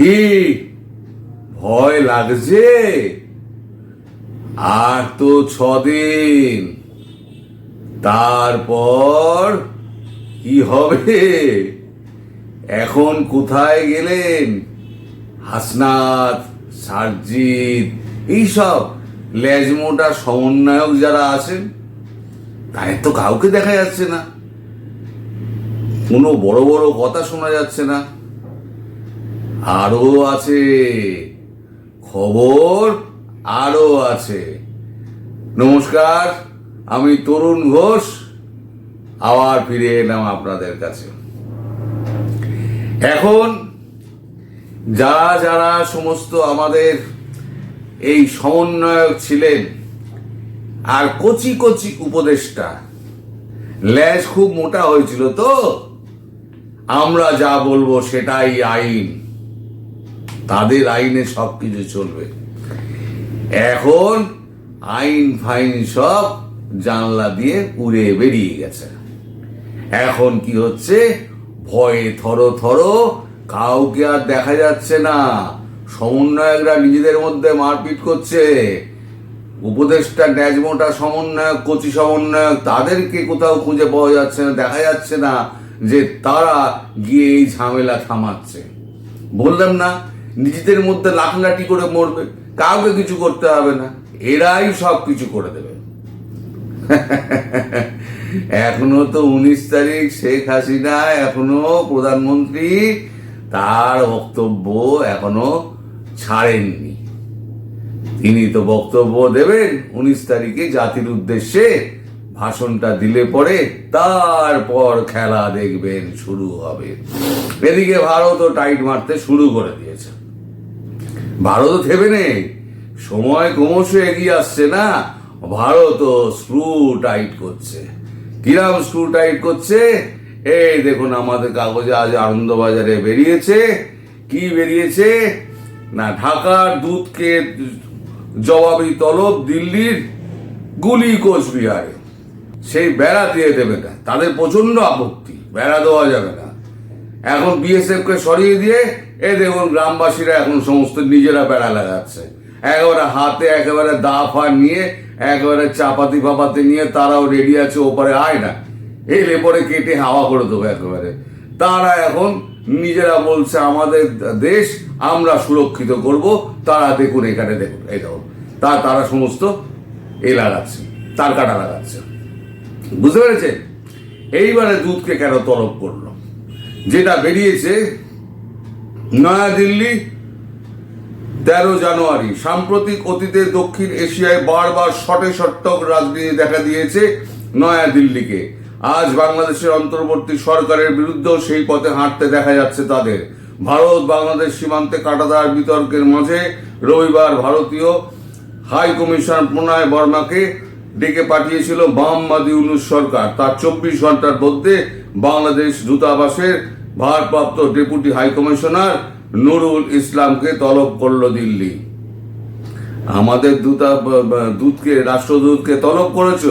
কি ভয় লাগছে। আর তো ছদিন। তারপর কি হবে? এখন কোথায় গেলেন? হাসনাত, সারজিৎ, এইসব লেজমোটা সমন্বয়ক যারা আছেন তাই তো কাউকে দেখা যাচ্ছে না। কোনো বড় বড় কথা শোনা যাচ্ছে না। আরও আছে। খবর আরও আছে। নমস্কার, আমি তরুণ ঘোষ। আবার ফিরে এলাম আপনাদের কাছে। এখন যারা যারা সমস্ত আমাদের এই সমন্বয়ক ছিলেন আর কচি কচি উপদেষ্টা, ল্যাজ খুব মোটা হয়েছিল তো, আমরা যা বলব সেটাই আইন। তাদের আইনে সব কিছু চলবে। এখন আইন ফাইন সব জানলা দিয়ে উড়ে বেরিয়ে গেছে। এখন কি হচ্ছে? ভয়ে থরো থরো কাউকে আর দেখা যাচ্ছে না। সমন্বয়করা নিজেদের মধ্যে মারপিট করছে। উপদেষ্টা ন্যাজমোটা সমন্বয়ক, কচি সমন্বয়ক, তাদেরকে কোথাও খুঁজে পাওয়া যাচ্ছে না, দেখা যাচ্ছে না যে তারা গিয়ে এই ঝামেলা থামাচ্ছে। বললাম না নিজেদের মধ্যে লাঠি করে মরবে। কাউকে কিছু করতে হবে না। এরাই সব কিছু করে দেবে। এখনও তো উনিশ তারিখ শেখ হাসিনা, এখনও প্রধানমন্ত্রী, তার বক্তব্য এখনও ছাড়েননি। তিনি তো বক্তব্য দেবেন উনিশ তারিখে জাতির উদ্দেশ্যে, ভাষণটা দিলে পরে তারপর খেলা দেখবেন, শুরু হবে। এদিকে ভারতও টাইট মারতে শুরু করে দিয়েছে। ভারতও থেমে নেই সময় ক্রমশ এগিয়ে আসছে না। ভারতও স্ক্রু টাইট করছে। কিরাম স্ক্রু টাইট করছে? এই দেখুন, আমাদের কাগজে আজ আনন্দবাজারে বেরিয়েছে। কি বেরিয়েছে? না, ঢাকার দুধকে জবাবি তলব দিল্লির গুলি কোচবিহারে সেই বেড়া দিয়ে দেবে না। তাদের প্রচণ্ড আপত্তি। বেড়া দেওয়া যাবে না। এখন বিএসএফ কে সরিয়ে দিয়ে এ দেখুন গ্রামবাসীরা এখন সমস্ত নিজেরা বেড়া লাগাচ্ছে। একেবারে হাতে, একেবারে দা ফা নিয়ে, একেবারে চাপাতি ফাপাতি নিয়ে তারাও রেডি আছে, ওপারে আয় না। এলে পরে কেটে হাওয়া করে দেবো একেবারে। তারা এখন নিজেরা বলছে, আমাদের দেশ আমরা সুরক্ষিত করব। তারা দেখুন এখানে দেখুন, এই দেখুন। তা তারা সমস্ত এ লাগাচ্ছে তার কাটা লাগাচ্ছে। বুঝতে পেরেছেন? এইবারে দুধকে কেন তলব করল? যেটা বেরিয়েছে নয়াদিল্লি, তেরো জানুয়ারি। সাম্প্রতিক অতীতে দক্ষিণ এশিয়ায় বারবার শটে সট্টক রাজনীতি দেখা দিয়েছে নয়াদিল্লিকে। আজ বাংলাদেশের অন্তর্বর্তী সরকারের বিরুদ্ধেও সেই পথে হাঁটতে দেখা যাচ্ছে তাদের। ভারত বাংলাদেশ সীমান্তে কাটাদার বিতর্কের মাঝে রবিবার ভারতীয় হাই কমিশন প্রণয় বর্মাকে ডেকে পাঠিয়েছিল বামবাদী ইউনুস সরকার। তার চব্বিশ ঘণ্টার মধ্যে বাংলাদেশ দূতাবাসের ভারপ্রাপ্ত ডেপুটি হাই কমিশনার নুরুল ইসলামকে তলব করল দিল্লি। আমাদের দূতা, দূতকে, রাষ্ট্রদূতকে তলব করেছ?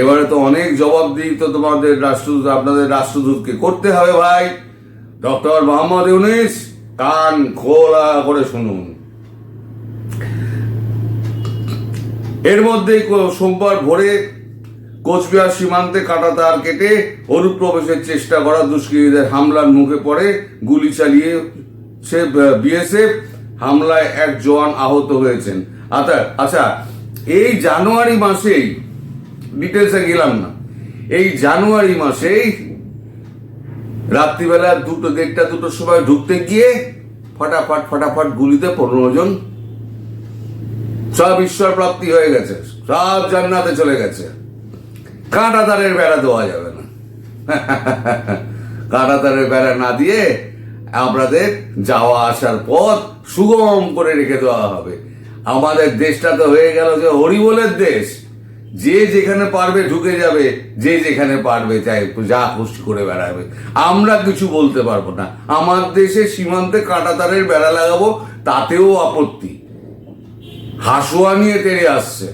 এবারে তো অনেক জবাবদিহি তো তোমাদের রাষ্ট্রদূত, আপনাদের রাষ্ট্রদূতকে করতে হবে ভাই। ডক্টর মোহাম্মদ ইউনিস, কান খোলা করে শুনুন। এর মধ্যেই সোমবার ভোরে কোচবিহার সীমান্তে কাটা তার কেটে অনুপ্রবেশের চেষ্টা করা দুষ্কৃতীদের হামলার মুখে পড়ে গুলি চালিয়ে সে বিএসএফ হামলায় এক জওয়ান আহত হয়েছেন। আচ্ছা আচ্ছা এই জানুয়ারি মাসেই ডিটেলসে গেলাম না, এই জানুয়ারি মাসেই রাত্রিবেলা দুটো দেড়টা, দুটোর সময় ঢুকতে গিয়ে ফটাফট ফটাফট গুলিতে পনেরো জন সব ঈশ্বর প্রাপ্তি হয়ে গেছে, সব জান্নাতে চলে গেছে। কাঁটা তারের বেড়া দেওয়া যাবে না। কাঁটা তারের বেড়া না দিয়ে আপনাদের যাওয়া আসার পথ সুগম করে রেখে দেওয়া হবে। আমাদের দেশটা তো হয়ে গেল যে হরিবলের দেশ। যে যেখানে পারবে ঢুকে যাবে, যে যেখানে পারবে চাই যা খুশি করে বেড়াবে। আমরা কিছু বলতে পারব না। আমার দেশে সীমান্তে কাঁটা তারের বেড়া লাগাবো, তাতেও আপত্তি। হাসুয়া নিয়ে তেড়ে আসছে।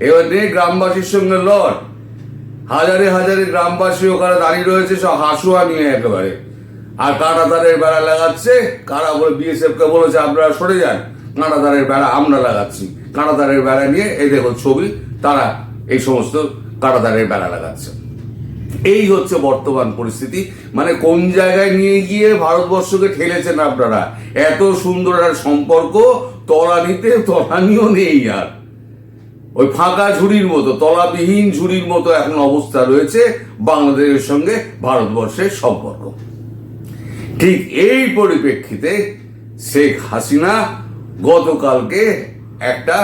এবার নে গ্রামবাসীর সঙ্গে লড়। হাজারে হাজারে গ্রামবাসী ওখানে দাঁড়িয়ে রয়েছে, সব হাসুয়া নিয়ে একেবারে। আর কাঁটাতারের বেড়া লাগাচ্ছে, কারা বলে বিএসএফ কে বলেছে আপনারা সরে যান, কাঁটাতারের বেড়া আমরা লাগাচ্ছি। কাঁটাতারের বেড়া নিয়ে এই দেখো ছবি, তারা এই সমস্ত কাঁটাতারের বেড়া লাগাচ্ছে। এই হচ্ছে বর্তমান পরিস্থিতি। মানে কোন জায়গায় নিয়ে গিয়ে ভারতবর্ষকে ঠেলেছেন আপনারা? এত সুন্দর একটা সম্পর্ক তলানিতে তলানিও নেই আর। ওই ফাঁকা ঝুড়ির মতো, তলাবিহীন ঝুড়ির মতো এখন অবস্থা রয়েছে বাংলাদেশের সঙ্গে ভারতবর্ষের সম্পর্ক। ঠিক এই পরিপ্রেক্ষিতে শেখ হাসিনা গতকালকে একটা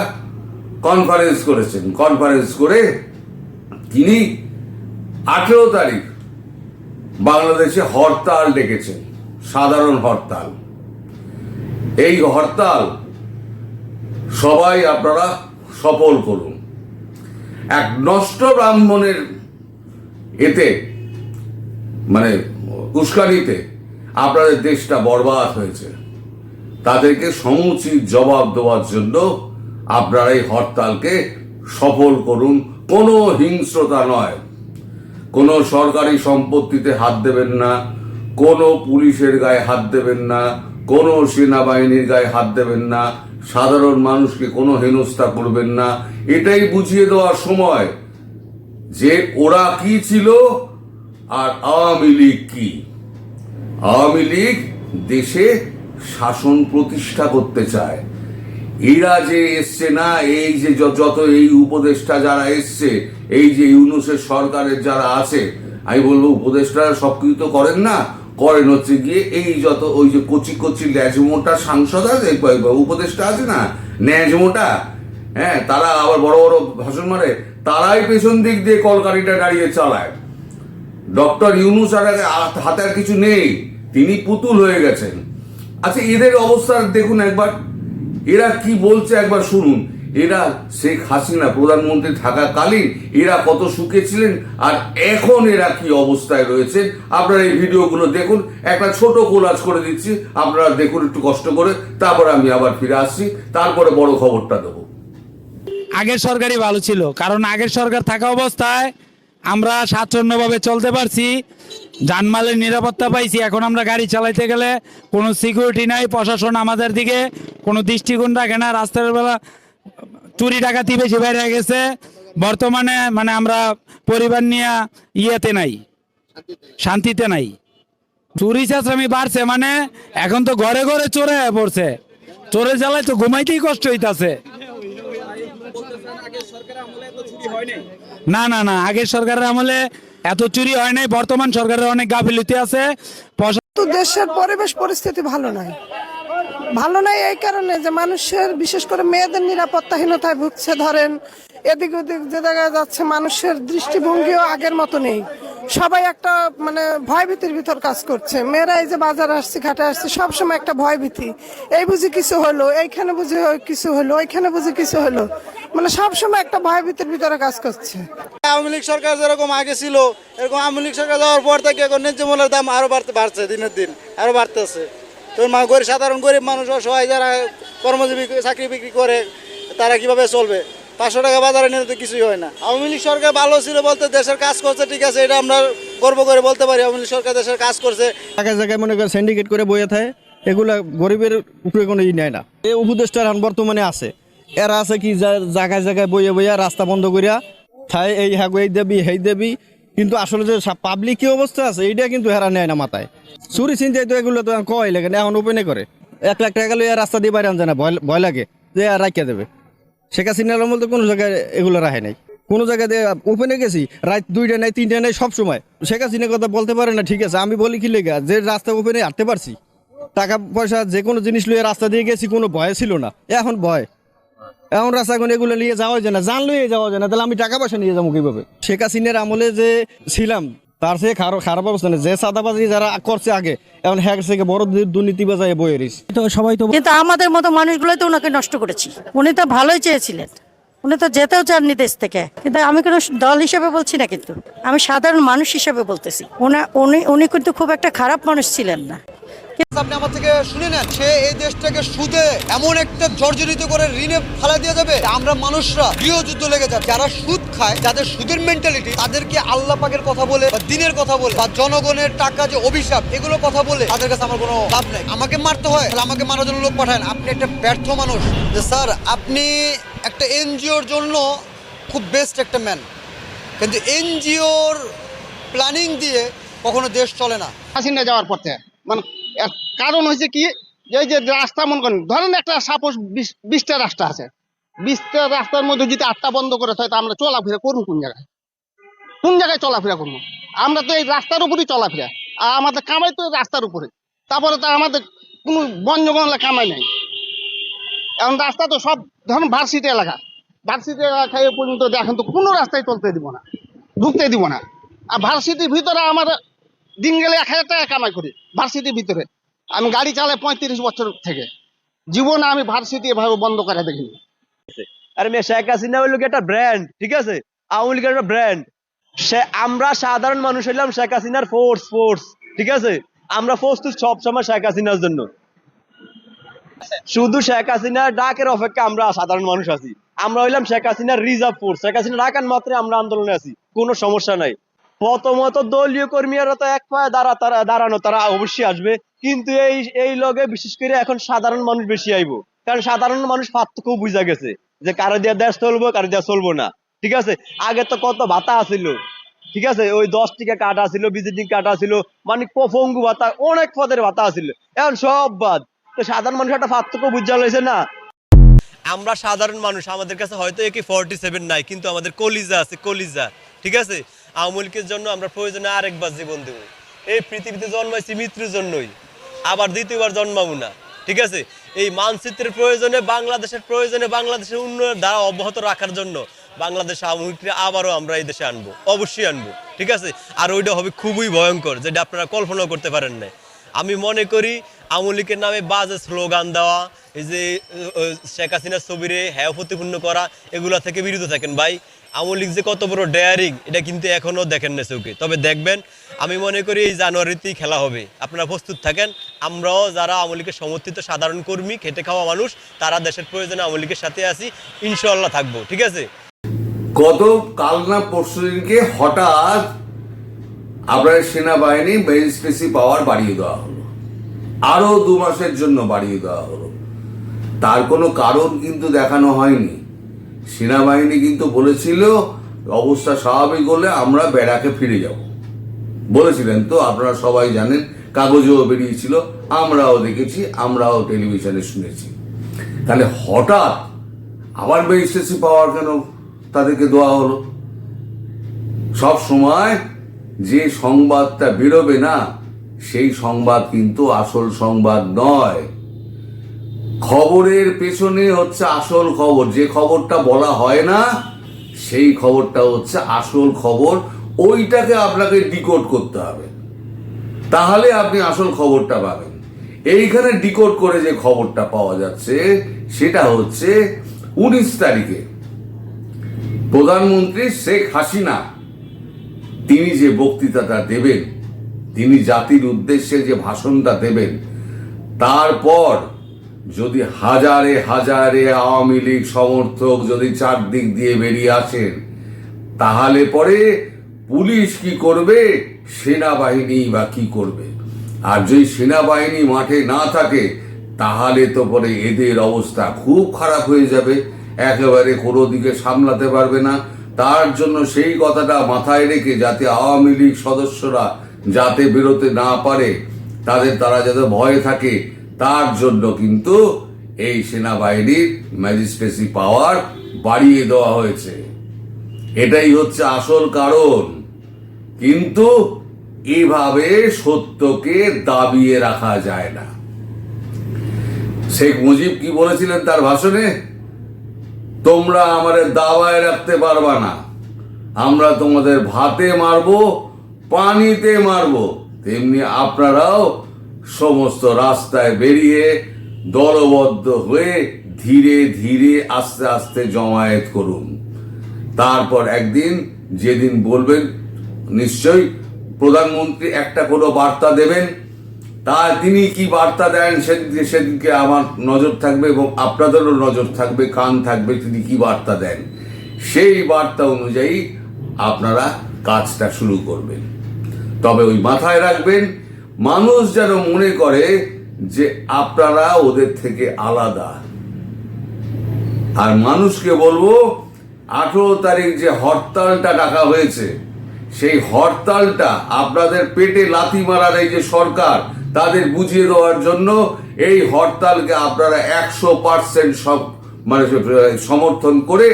কনফারেন্স করেছেন। কনফারেন্স করে তিনি আঠেরো তারিখ বাংলাদেশে হরতাল ডেকেছেন, সাধারণ হরতাল। এই হরতাল সবাই আপনারা সফল করুন। এক নষ্ট ব্রাহ্মণের এতে মানে উস্কানিতে আপনাদের দেশটা বরবাদ হয়েছে। তাদেরকে সমুচিত জবাব দেওয়ার জন্য আপনারা এই হরতালকে সফল করুন। কোনো হিংস্রতা নয়। কোনো সরকারি সম্পত্তিতে হাত দেবেন না। কোনো পুলিশের গায়ে হাত দেবেন না। কোনো সেনাবাহিনীর গায়ে হাত দেবেন না, সাধারণ মানুষকে কোনো হেনস্থা করবেন না। এটাই বুঝিয়ে দেওয়ার সময় যে ওরা কি ছিল আর আওয়ামী লীগ কি। আওয়ামী লীগ দেশে শাসন প্রতিষ্ঠা করতে চায়। এরা যে এসছে না, এই যে যত এই উপদেষ্টা যারা এসছে, এই যে ইউনুসের সরকারের যারা আছে, আমি বলব উপদেষ্টারা সবকিছু তো করেন না করেন হচ্ছে গিয়ে এই যত ওই যে কচি কচি ল্যাজমোটা সাংসদ আছে উপদেষ্টা আছে না ন্যাজমোটা হ্যাঁ তারা আবার বড় বড় ভাষণ মারে, তারাই পেছন দিক দিয়ে কলকারিটা দাঁড়িয়ে চালায়। ডক্টর ইউনুস আর হাতে আর কিছু নেই, তিনি পুতুল হয়ে গেছেন। আচ্ছা এদের অবস্থা দেখুন একবার, এরা কি বলছে একবার শুনুন। এরা শেখ হাসিনা প্রধানমন্ত্রী থাকাকালীন এরা কত সুখে ছিলেন আর এখন এরা কি অবস্থায় রয়েছে আপনারা এই ভিডিওগুলো দেখুন। একটা ছোট কোলাজ করে দিচ্ছি। আপনারা দেখুন একটু কষ্ট করে। তারপর আমি আবার ফিরে আসছি। তারপরে বড় খবরটা দেবো। আগের সরকারই ভালো ছিল, কারণ আগের সরকার থাকা অবস্থায় আমরা স্বাচ্ছন্দ্যভাবে চলতে পারছি। জানমালের নিরাপত্তা পাইছি। এখন আমরা গাড়ি চালাইতে গেলে কোনো সিকিউরিটি নাই, প্রশাসন আমাদের দিকে কোনো দৃষ্টিকোণ রাখে না। রাস্তার বেলা চুরি ডাকাতি বেশি বেড়ে গেছে। বর্তমানে মানে আমরা পরিবার নিয়ে ইয়েতে নাই, শান্তিতে নাই। চুরি চাষামি বাড়ছে মানে এখন তো ঘরে ঘরে চোরে পড়ছে। চোরে জ্বালায় তো ঘুমাইতেই কষ্ট হইতাছে। না না না, আগের সরকারের আমলে এত চুরি হয় নাই, বর্তমান সরকারের অনেক গাফিলতি আছে। দেশের পরিবেশ পরিস্থিতি ভালো নাই। ভালো নাই এই কারণে যে মানুষের, বিশেষ করে মেয়েদের নিরাপত্তাহীনতায় ভুগছে, ধরেন এদিক ওদিক যে জায়গায় যাচ্ছে, মানুষের দৃষ্টিভঙ্গিও আগের মতো নেই। সবাই একটা মানে ভয়ভীতির ভিতর কাজ করছে। মেয়েরা এই যে বাজার আসছে, ঘাটে আসছে, সবসময় একটা ভয়ভীতি। এই বুঝি কিছু হলো, এইখানে বুঝি কিছু হলো, ওইখানে বুঝি কিছু হলো। মানে সবসময় একটা ভয়ভীতির ভিতরে কাজ করছে। আওয়ামী লীগ সরকার যেরকম আগে ছিল, এরকম আওয়ামী লীগ সরকার যাওয়ার পর থেকে এখন ন্যায্য মূল্যের দাম আরও বাড়তে বাড়ছে দিনের দিন, আরও বাড়তেছে। তো মা গরিব, সাধারণ গরিব মানুষ সবাই যারা কর্মজীবী, চাকরি বিক্রি করে, তারা কীভাবে চলবে? পাঁচশো টাকা বাজারে নিলে তো কিছুই হয় না। আওয়ামী লীগ সরকার ভালো ছিল বলতে দেশের কাজ করছে, ঠিক আছে, এটা আমরা গর্ব করে বলতে পারি। আওয়ামী লীগ সরকার দেশের কাজ করছে। জায়গায় জায়গায় মনে করে সিন্ডিকেট করে বইয়ে থাকে, এগুলা গরিবের উপরে কোনো ই নেয় না। এই উপদেষ্টার এখন বর্তমানে আছে। এরা আছে কি জায়গায় জায়গায় বইয়ে বইয়া রাস্তা বন্ধ করিয়া থাই এই এই দেবি, হেই দেবি কিন্তু আসলে যে পাবলিক কি অবস্থা আছে, এইটা কিন্তু হেরা নেয় না মাথায়। চুরি চিন্তায় তো এগুলো তো কয় লাগে, না এখন ওপেনে করে। এক লাখ টাকা গেলে রাস্তা দিয়ে বাইরে আনছে না, ভয় ভয় লাগে যে আর রাখিয়া দেবে। শেখ হাসিনার তো কোনো জায়গায় এগুলো রাখে নাই। কোনো জায়গায় দিয়ে ওপেনে গেছি, রাত দুইটা নাই, তিনটা নাই, সব সময়। শেখ হাসিনার কথা বলতে পারে না, ঠিক আছে, আমি বলি কি লেগা, যে রাস্তা ওপেনে হাঁটতে পারছি, টাকা পয়সা যে কোনো জিনিস লইয়ে রাস্তা দিয়ে গেছি, কোনো ভয় ছিল না। এখন ভয়। এখন রাস্তা এখন এগুলো নিয়ে যাওয়া যায় না জান লইয়ে যাওয়া যায় না তাহলে আমি টাকা পয়সা নিয়ে যাব কীভাবে? শেখ হাসিনার আমলে যে ছিলাম তার সে খারাপ খারাপ অবস্থা নেই। যে সাদাবাজি যারা করছে আগে এমন হ্যাক থেকে বড় দুর্নীতি বাজায় বয়ে রইছে। তো সবাই তো কিন্তু আমাদের মতো মানুষগুলোই তো ওনাকে নষ্ট করেছি। উনি তো ভালোই চেয়েছিলেন। উনি তো যেতেও চাননি দেশ থেকে। কিন্তু আমি কোনো দল হিসেবে বলছি না কিন্তু। আমি সাধারণ মানুষ হিসেবে বলতেছি। ওনা উনি উনি কিন্তু খুব একটা খারাপ মানুষ ছিলেন না। আপনি আমার থেকে শুনে নেন, সে এই দেশটাকে সুদে এমন একটা জর্জরিত করে ঋণে ফেলা দিয়ে যাবে। আমরা মানুষরা গৃহযুদ্ধ লেগে যাবে যারা সুদ খায়, যাদের সুদের মেন্টালিটি তাদেরকে আল্লাহ পাকের কথা বলে বা দিনের কথা বলে বা জনগণের টাকা যে অভিশাপ, এগুলো কথা বলে তাদের কাছে আমার কোনো লাভ নেই। আমাকে মারতে হয়, তাহলে আমাকে মারার জন্য লোক পাঠায় আপনি একটা ব্যর্থ মানুষ। যে স্যার, আপনি একটা এনজিওর জন্য খুব বেস্ট একটা ম্যান কিন্তু এনজিওর প্ল্যানিং দিয়ে কখনো দেশ চলে না। হাসিনা যাওয়ার পর থেকে মানে কারণ হয়েছে কি এই যে রাস্তা, মনে করেন, ধরেন একটা সাপোজ বিশটা রাস্তা আছে। বিশটা রাস্তার মধ্যে যদি আটটা বন্ধ করে থাকে আমরা চলাফেরা করুন কোন জায়গায়? কোন জায়গায় চলাফেরা করব? আমরা তো এই রাস্তার উপরেই চলাফেরা। আর আমাদের কামাই তো রাস্তার উপরে। তারপরে তো আমাদের কোনো বন জঙ্গলে কামাই নেই। এখন রাস্তা তো সব ধরুন ভার্সিটি এলাকা। ভার্সিটি এলাকায় পর্যন্ত দেখেন তো কোনো রাস্তায় চলতে দিব না, ঢুকতে দিব না। আর ভার্সিটির ভিতরে আমার দিন গেলে এক হাজার টাকা কামাই করি ভার্সিটির ভিতরে। আমি গাড়ি চালাই পঁয়ত্রিশ বছর থেকে। জীবনে আমি ভার্সিটি এভাবে বন্ধ করে দেখিনি। আরে মেয়ে, শেখ হাসিনা কি একটা ব্র্যান্ড ঠিক আছে? আওয়ামী লীগের একটা ব্র্যান্ড সে, আমরা সাধারণ মানুষ হইলাম শেখ হাসিনার ফোর্স ফোর্স ঠিক আছে? আমরা ফোর্স তো সবসময় শেখ হাসিনার জন্য। শুধু শেখ হাসিনার ডাকের অপেক্ষা আমরা সাধারণ মানুষ আছি। আমরা হইলাম শেখ হাসিনার রিজার্ভ ফোর্স শেখ হাসিনা ডাকান মাত্রে আমরা আন্দোলনে আছি। কোনো সমস্যা নাই। প্রথমত দলীয় কর্মীরা তো এক পায়ে দাঁড়া তারা দাঁড়ানো, তারা অবশ্যই আসবে। কিন্তু এই এই লগে বিশেষ করে এখন সাধারণ মানুষ বেশি আইবো। কারণ সাধারণ মানুষ পার্থক্য বুঝা গেছে যে কারও দিয়ে দেশ চলবো, কারও দিয়ে চলবো না। ঠিক আছে? আগে তো কত ভাতা আছিল। ঠিক আছে? ওই দশ টিকা কাটা ছিল ভিজিটিং কাটা ছিল মানে পঙ্গু ভাতা, অনেক পদের ভাতা আছিল। এখন সব বাদ। তো সাধারণ মানুষ একটা পার্থক্য বুঝা লইছে না। আমরা সাধারণ মানুষ, আমাদের কাছে হয়তো একে ফর্টি সেভেন নাই, কিন্তু আমাদের কলিজা আছে, কলিজা, ঠিক আছে? আওয়ামী জন্য আমরা প্রয়োজনে আরেকবার জীবন দেব। এই পৃথিবীতে জন্মাইছি মৃত্যুর জন্যই, আবার দ্বিতীয়বার জন্মাবো না, ঠিক আছে? এই মানচিত্রের প্রয়োজনে, বাংলাদেশের প্রয়োজনে বাংলাদেশের উন্নয়নের দ্বারা অব্যাহত রাখার জন্য বাংলাদেশ আওয়ামী আবারও আমরা এই দেশে আনব, অবশ্যই আনব, ঠিক আছে? আর ওইটা হবে খুবই ভয়ঙ্কর, যেটা আপনারা কল্পনাও করতে পারেন না আমি মনে করি আওয়ামী লীগের নামে বাজে স্লোগান দেওয়া, এই যে শেখ হাসিনার ছবিরে হ্যাঁ প্রতিপূর্ণ করা, এগুলা থেকে বিরত থাকেন ভাই। আওয়ামী লীগ যে কত বড় ডেয়ারিং এটা কিন্তু এখনও দেখেন না চোখে। তবে দেখবেন, আমি মনে করি এই জানুয়ারিতেই খেলা হবে। আপনারা প্রস্তুত থাকেন, আমরাও যারা আওয়ামী লীগের সমর্থিত সাধারণ কর্মী, খেটে খাওয়া মানুষ, তারা দেশের প্রয়োজনে আওয়ামী লীগের সাথে আছি ইনশাল্লাহ থাকব, ঠিক আছে? গত কাল না পরশু দিনকে হঠাৎ আপনার সেনাবাহিনী ম্যাজিস্ট্রেসি পাওয়ার বাড়িয়ে দেওয়া হলো। আরও দু মাসের জন্য বাড়িয়ে দেওয়া হলো। তার কোনো কারণ কিন্তু দেখানো হয়নি। সেনাবাহিনী কিন্তু বলেছিল, অবস্থা স্বাভাবিক হলে আমরা বেড়াকে ফিরে যাব। বলেছিলেন তো, আপনারা সবাই জানেন, কাগজেও বেরিয়েছিল, আমরাও দেখেছি, আমরাও টেলিভিশনে শুনেছি। তাহলে হঠাৎ আবার ম্যাজিস্ট্রেসি পাওয়ার কেন তাদেরকে দেওয়া হলো? সব সময় যে সংবাদটা বেরোবে না সেই সংবাদ কিন্তু আসল সংবাদ নয়। খবরের পেছনে হচ্ছে আসল খবর। যে খবরটা বলা হয় না, সেই খবরটা হচ্ছে আসল খবর। ওইটাকে আপনাকে ডিকোড করতে হবে। তাহলে আপনি আসল খবরটা পাবেন। এইখানে ডিকোড করে যে খবরটা পাওয়া যাচ্ছে, সেটা হচ্ছে উনিশ তারিখে প্রধানমন্ত্রী শেখ হাসিনা, তিনি যে বক্তৃতাটা দেবেন তিনি জাতির উদ্দেশ্যে যে ভাষণটা দেবেন, তারপর যদি হাজারে হাজারে আওয়ামী লীগ সমর্থক যদি চারদিক দিয়ে বেরিয়ে আসেন, তাহলে পরে পুলিশ কি করবে, সেনাবাহিনী বা কি করবে? আর যদি সেনাবাহিনী মাঠে না থাকে, তাহলে তো পরে এদের অবস্থা খুব খারাপ হয়ে যাবে, একেবারে কোনো দিকে সামলাতে পারবে না। তার জন্য সেই কথাটা মাথায় রেখে যাতে আওয়ামী লীগ সদস্যরা যাতে বেরোতে না পারে, তাদের তারা যাতে ভয়ে থাকে, তার জন্য কিন্তু এই সেনাবাহিনীর ম্যাজিস্ট্রেসি পাওয়ার বাড়িয়ে দেওয়া হয়েছে। এটাই হচ্ছে আসল কারণ। কিন্তু এভাবে সত্যকে দাবিয়ে রাখা যায় না। শেখ মুজিব কি বলেছিলেন তার ভাষণে? তোমরা আমাদের দাবায় রাখতে পারবা না। আমরা তোমাদের ভাতে মারবো পানিতে মারবো। তেমনি আপনারাও সমস্ত রাস্তায় বেরিয়ে দলবদ্ধ হয়ে ধীরে ধীরে আস্তে আস্তে জমায়েত করুন। তারপর একদিন যেদিন বলবেন, নিশ্চয়ই প্রধানমন্ত্রী একটা কোনো বার্তা দেবেন। তা তিনি কি বার্তা দেন সেদিনকে সেদিনকে আমার নজর থাকবে এবং আপনাদেরও নজর থাকবে, কান থাকবে তিনি কি বার্তা দেন। সেই বার্তা অনুযায়ী আপনারা কাজটা শুরু করবেন। তবে ওই মাথায় রাখবেন, মানুষ যেন মনে করে যে আপনারা ওদের থেকে আলাদা। আর মানুষকে বলব, আঠেরো তারিখ যে হরতালটা ডাকা হয়েছে, সেই হরতালটা আপনাদের পেটে লাথি মারার এই যে সরকার, তাদের বুঝিয়ে দেওয়ার জন্য এই হরতালকে আপনারা একশো পার্সেন্ট সব মানে সমর্থন করে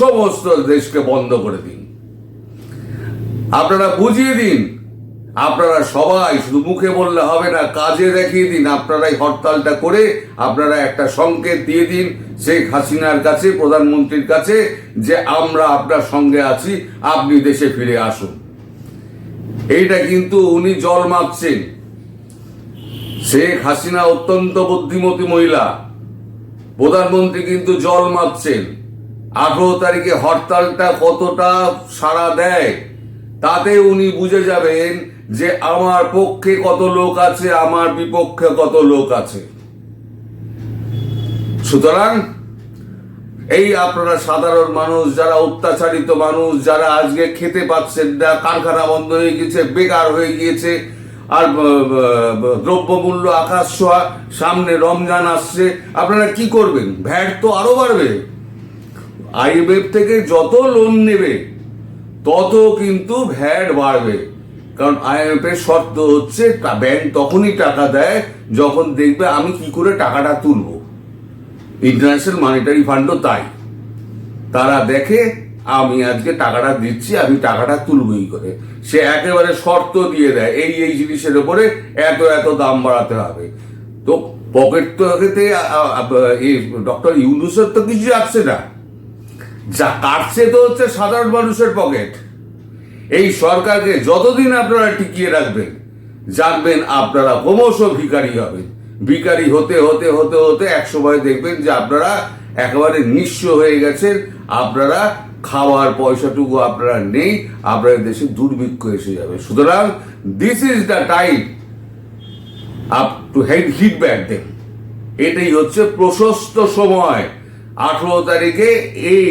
সমস্ত দেশকে বন্ধ করে দিন। আপনারা বুঝিয়ে দিন আপনারা সবাই শুধু মুখে বললে হবে না, কাজে দেখিয়ে দিন। আপনারাই হরতালটা করে আপনারা একটা সংকেত দিয়ে দিন শেখ হাসিনার কাছে, প্রধানমন্ত্রীর কাছে, যে আমরা আপনার সঙ্গে আছি, আপনি দেশে ফিরে আসুন। এইটা কিন্তু উনি জল মাপছেন। শেখ হাসিনা অত্যন্ত বুদ্ধিমতী মহিলা। প্রধানমন্ত্রী কিন্তু জল মাপছেন। আঠেরো তারিখে হরতালটা কতটা সাড়া দেয়, তাতে উনি বুঝে যাবেন যে আমার পক্ষে কত লোক আছে, আমার বিপক্ষে কত লোক আছে। সুতরাং, এই আপনারা সাধারণ মানুষ, যারা অত্যাচারিত মানুষ, যারা আজকে খেতে পাচ্ছেন না, কারখানা বন্ধ হয়ে গেছে, বেকার হয়ে গিয়েছে, আর দ্রব্যমূল্য আকাশ ছোঁয়া, সামনে রমজান আসছে, আপনারা কি করবেন? ভ্যাট তো আরও বাড়বে। আইএমএফ থেকে যত লোন নেবে, তত কিন্তু ভ্যাট বাড়বে। কারণ আইএমএফ এর শর্ত হচ্ছে ব্যাংক তখনই টাকা দেয় যখন দেখবে আমি কি করে টাকাটা তুলবো। ইন্টারন্যাশনাল মনিটারি ফান্ডও তাই। তারা দেখে, আমি আজকে টাকাটা দিচ্ছি, আমি টাকাটা তুলবই করে। সে একেবারে শর্ত দিয়ে দেয়, এই এই জিনিসের উপরে এত এত দাম বাড়াতে হবে। তো পকেট তো ডক্টর ইউনুসের তো কিছু যাচ্ছে না। যা কাটছে তো হচ্ছে সাধারণ মানুষের পকেট। এই সরকারকে যতদিন আপনারা টিকিয়ে রাখবেন, জানবেন আপনারা ক্রমশ ভিখারি হবেন ভিখারি হতে হতে হতে হতে এক সময় দেখবেন যে আপনারা একেবারে নিঃস্ব হয়ে গেছেন। আপনারা খাওয়ার পয়সাটুকু আপনারা নেই, আপনাদের দেশে দুর্ভিক্ষ এসে যাবে। সুতরাং this is the time up to head hit back then এটাই হচ্ছে প্রশস্ত সময়। আঠেরো তারিখে এই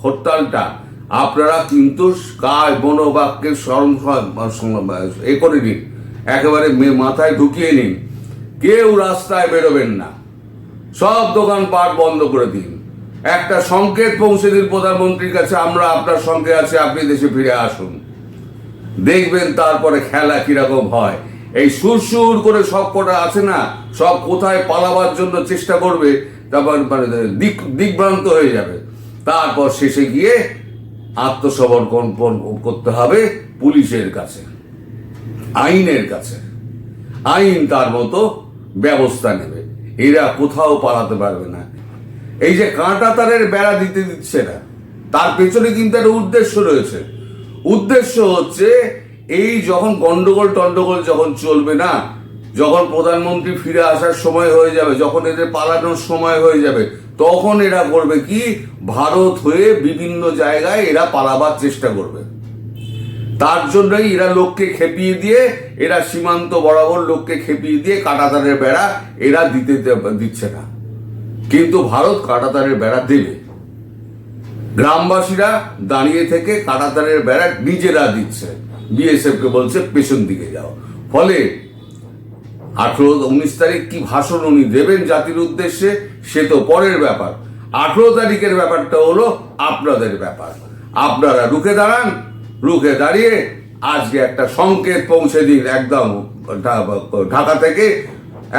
হরতালটা আপনারা কিন্তু কাজ মনোবাক্যের স্মরণ এ করে নিন। একেবারে মাথায় ঢুকিয়ে নিন। কেউ রাস্তায় বেরোবেন না। সব দোকানপাট বন্ধ করে দিন। একটা সংকেত পৌঁছে দিন প্রধানমন্ত্রীর কাছে, আমরা আপনার সঙ্গে আছি, আপনি দেশে ফিরে আসুন। দেখবেন তারপরে খেলা কীরকম হয়। এই সুরসুর করে সব কটা আছে না, সব কোথায় পালাবার জন্য চেষ্টা করবে, তারপর মানে দিক, দিকভ্রান্ত হয়ে যাবে। তারপর শেষে গিয়ে আত্মসমর্পণ করতে হবে? পুলিশের কাছে, আইনের কাছে। আইন তার মতো ব্যবস্থা নেবে। এরা কোথাও পালাতে পারবে না। এই যে কাঁটা তারের বেড়া দিতে দিচ্ছে না, তার পেছনে কিন্তু একটা উদ্দেশ্য রয়েছে। উদ্দেশ্য হচ্ছে, এই যখন গন্ডগোল টন্ডগোল যখন চলবে না, যখন প্রধানমন্ত্রী ফিরে আসার সময় হয়ে যাবে, যখন এদের পালানোর সময় হয়ে যাবে তখন এরা করবে কি? ভারত হয়ে বিভিন্ন জায়গায় এরা পালাবার চেষ্টা করবে। তার জন্যই এরা লোককে খেপিয়ে দিয়ে, এরা সীমান্ত বরাবর লোককে খেপিয়ে দিয়ে কাটাতারের বেড়া এরা দিতে দিচ্ছে না। কিন্তু ভারত কাটাতারের বেড়া দেবে। গ্রামবাসীরা দাঁড়িয়ে থেকে কাটাতারের বেড়া নিজেরা দিচ্ছে। বিএসএফ কে বলছে, পেছন দিকে যাও। ফলে আঠেরো উনিশ তারিখ কি ভাষণ উনি দেবেন জাতির উদ্দেশ্যে, সে তো পরের ব্যাপার। আঠেরো তারিখের ব্যাপারটা হলো আপনাদের ব্যাপার। আপনারা রুখে দাঁড়ান, রুখে দাঁড়িয়ে আজকে একটা সংকেত পৌঁছে দিন একদম ঢাকা থেকে,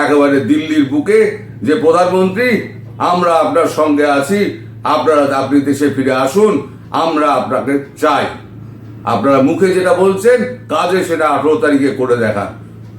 একেবারে দিল্লির বুকে, যে প্রধানমন্ত্রী, আমরা আপনার সঙ্গে আছি, আপনারা আপনি দেশে ফিরে আসুন, আমরা আপনাকে চাই। আপনারা মুখে যেটা বলছেন, কাজে সেটা আঠেরো তারিখে করে দেখান।